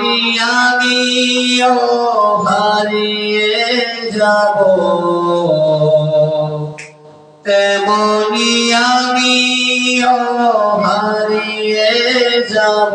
আমিও হারিয়ে যাব। তেমনি আমিও হারিয়ে যাব।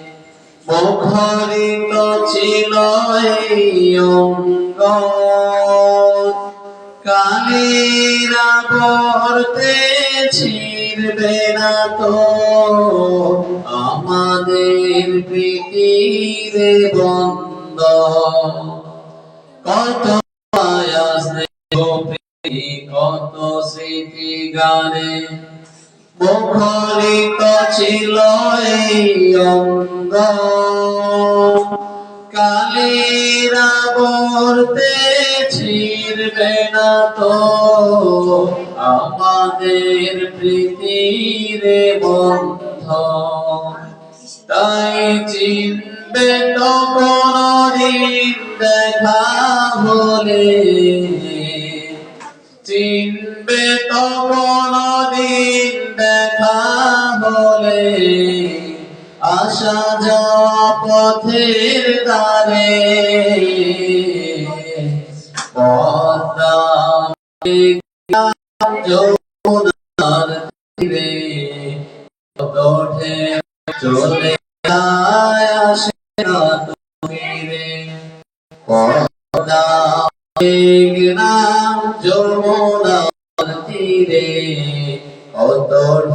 মুখরিত ছিল কালীরা বর্তে ছিড়বে না তো। আমাদের প্রীতির বন্ধ। কত কত স্মৃতি গানে। মুখরিত ছিল অঙ্গ। কালীরা বলতে ছিড়বে না তো আমাদের প্রীতির বন্ধ। তাই চিনবে তো কোনদিন দেখা হলে। চিনবে তো কোনদিন আসা যাওয়া পথের দ্বারে। যমুনার তীরে মেঘনা যমুনার তীরে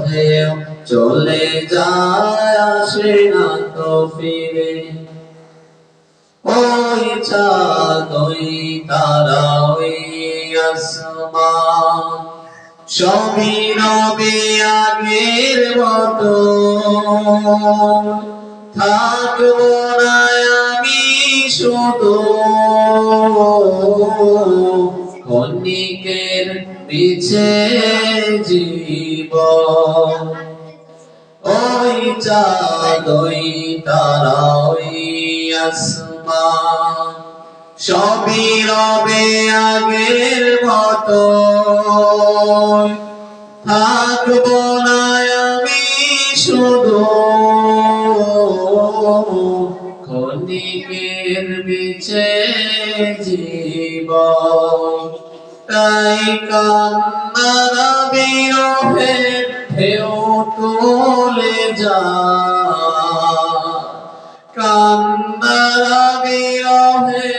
ঢেউ চলে যায়, আসে না তো ফিরে। ওই চাঁদ ওই তারা ওই আসমান। সবই রবে আগের মতো। থাকব না আমি শুধু। পিছে জীবন। চাঁদ ওই তারা ওই আসমান মতো। থাকব না আমি শুধু। জীবন। তাই কান্নারা বিরহে ঢেউ তুলে যা। কান্নারা বিরহে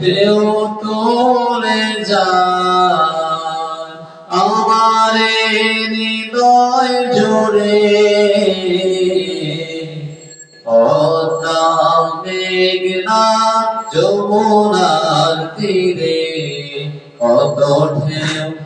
ঢেউ তুলে যা। আমারে হৃদয় জোরে পদ্মা মেঘনা যমুনার তীরে কত ঢেউ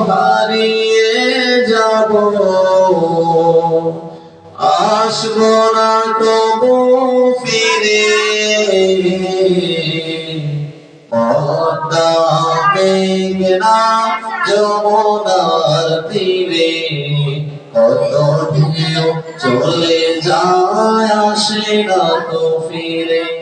হারিয়ে যাব। আসব না তবু ফিরে। পদ্মা মেঘ মেঘনা যমুনার তীরে। কত ঢেউ চলে যায় আসে না তো ফিরে।